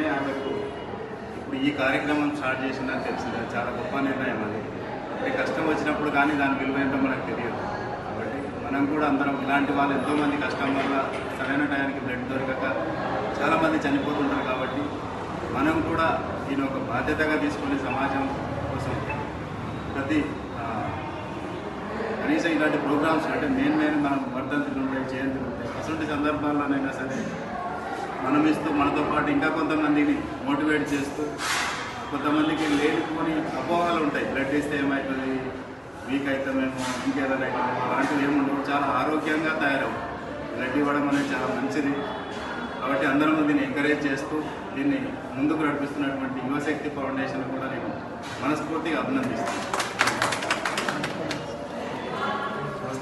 నాయకులకు ఇప్పుడు ఈ కార్యక్రమం స్టార్ట్ చేసిందని తెలిసింది చాలా గొప్ప నిర్ణయం అది. అంటే కష్టం వచ్చినప్పుడు కానీ దాని విలువ ఏంటో మనకు తెలియదు. కాబట్టి మనం కూడా అందరం ఇలాంటి వాళ్ళు ఎంతోమంది కష్టం వల్ల సరైన టైంకి బ్లడ్ దొరకక చాలామంది చనిపోతుంటారు కాబట్టి మనం కూడా దీని ఒక బాధ్యతగా తీసుకొని సమాజం కోసం ప్రతి కనీసం ఇలాంటి ప్రోగ్రామ్స్ అంటే మెయిన్ మెయిన్ మనం వర్ధంతులు ఉంటాయి జయంతులు ఉంటాయి. అటువంటి సందర్భాల్లోనైనా సరే మనం ఇస్తూ మనతో పాటు ఇంకా కొంతమందిని మోటివేట్ చేస్తూ కొంతమందికి లేనిపోని అపోహలు ఉంటాయి. బ్లడ్ ఇస్తే ఏమవుతుంది వీక్ అవుతామేమో ఇంకేదైనా అవుతామేమో అలాంటివి ఏముండవు చాలా ఆరోగ్యంగా తయారవు. బ్లడ్ ఇవ్వడం అనేది చాలా మంచిది. కాబట్టి అందరం దీన్ని ఎంకరేజ్ చేస్తూ దీన్ని ముందుకు నడిపిస్తున్నటువంటి యువశక్తి ఫౌండేషన్ కూడా నేను మనస్ఫూర్తిగా అభినందిస్తాను